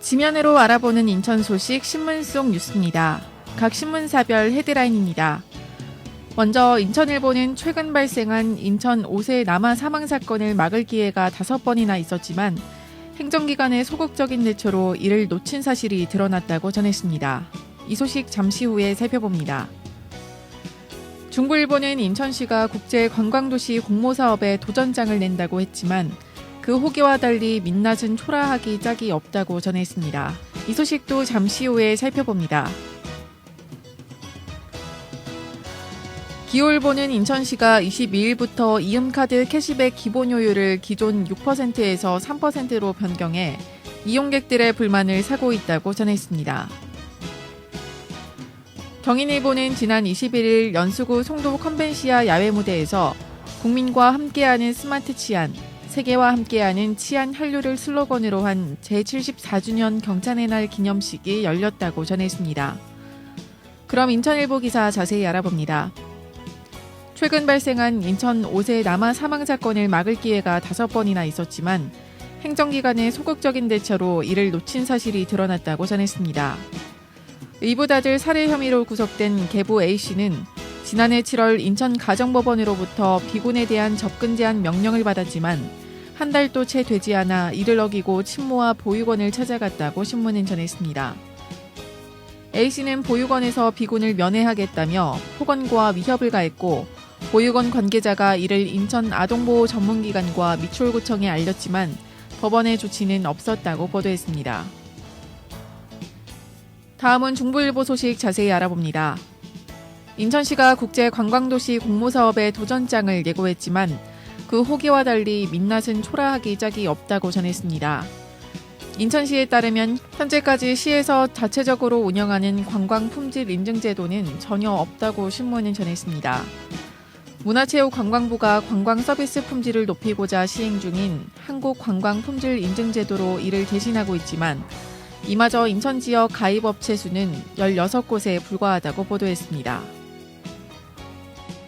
지면으로 알아보는 인천 소식 신문 속 뉴스입니다. 각 신문사별 헤드라인입니다. 먼저 인천일보는 최근 발생한 인천 5세 남아 사망 사건을 막을 기회가 다섯 번이나 있었지만 행정기관의 소극적인 대처로 이를 놓친 사실이 드러났다고 전했습니다. 이 소식 잠시 후에 살펴봅니다. 중부일보는 인천시가 국제 관광도시 공모 사업에 도전장을 낸다고 했지만 그 호기와 달리 민낯은 초라하기 짝이 없다고 전했습니다. 이 소식도 잠시 후에 살펴봅니다. 기호일보는 인천시가 22일부터 이음카드 캐시백 기본요율을 기존 6%에서 3%로 변경해 이용객들의 불만을 사고 있다고 전했습니다. 경인일보는 지난 21일 연수구 송도 컨벤시아 야외 무대에서 국민과 함께하는 스마트 치안, 세계와 함께하는 치안 한류를 슬로건으로 한 제74주년 경찬의 날 기념식이 열렸다고 전했습니다. 그럼 인천일보 기사 자세히 알아봅니다. 최근 발생한 인천 5세 남아 사망 사건을 막을 기회가 다섯 번이나 있었지만 행정기관의 소극적인 대처로 이를 놓친 사실이 드러났다고 전했습니다. 의붓아들 살해 혐의로 구속된 계부 A씨는 지난해 7월 인천 가정법원으로부터 비군에 대한 접근 제한 명령을 받았지만 한 달도 채 되지 않아 이를 어기고 친모와 보육원을 찾아갔다고 신문은 전했습니다. A씨는 보육원에서 비군을 면회하겠다며 폭언과 위협을 가했고 보육원 관계자가 이를 인천 아동보호 전문기관과 미추홀구청에 알렸지만 법원의 조치는 없었다고 보도했습니다. 다음은 중부일보 소식 자세히 알아봅니다. 인천시가 국제 관광도시 공모 사업에 도전장을 예고했지만 그 호기와 달리 민낯은 초라하기 짝이 없다고 전했습니다. 인천시에 따르면 현재까지 시에서 자체적으로 운영하는 관광 품질 인증 제도는 전혀 없다고 신문은 전했습니다. 문화체육관광부가 관광 서비스 품질을 높이고자 시행 중인 한국 관광 품질 인증 제도로 이를 대신하고 있지만 이마저 인천 지역 가입업체 수는 16곳에 불과하다고 보도했습니다.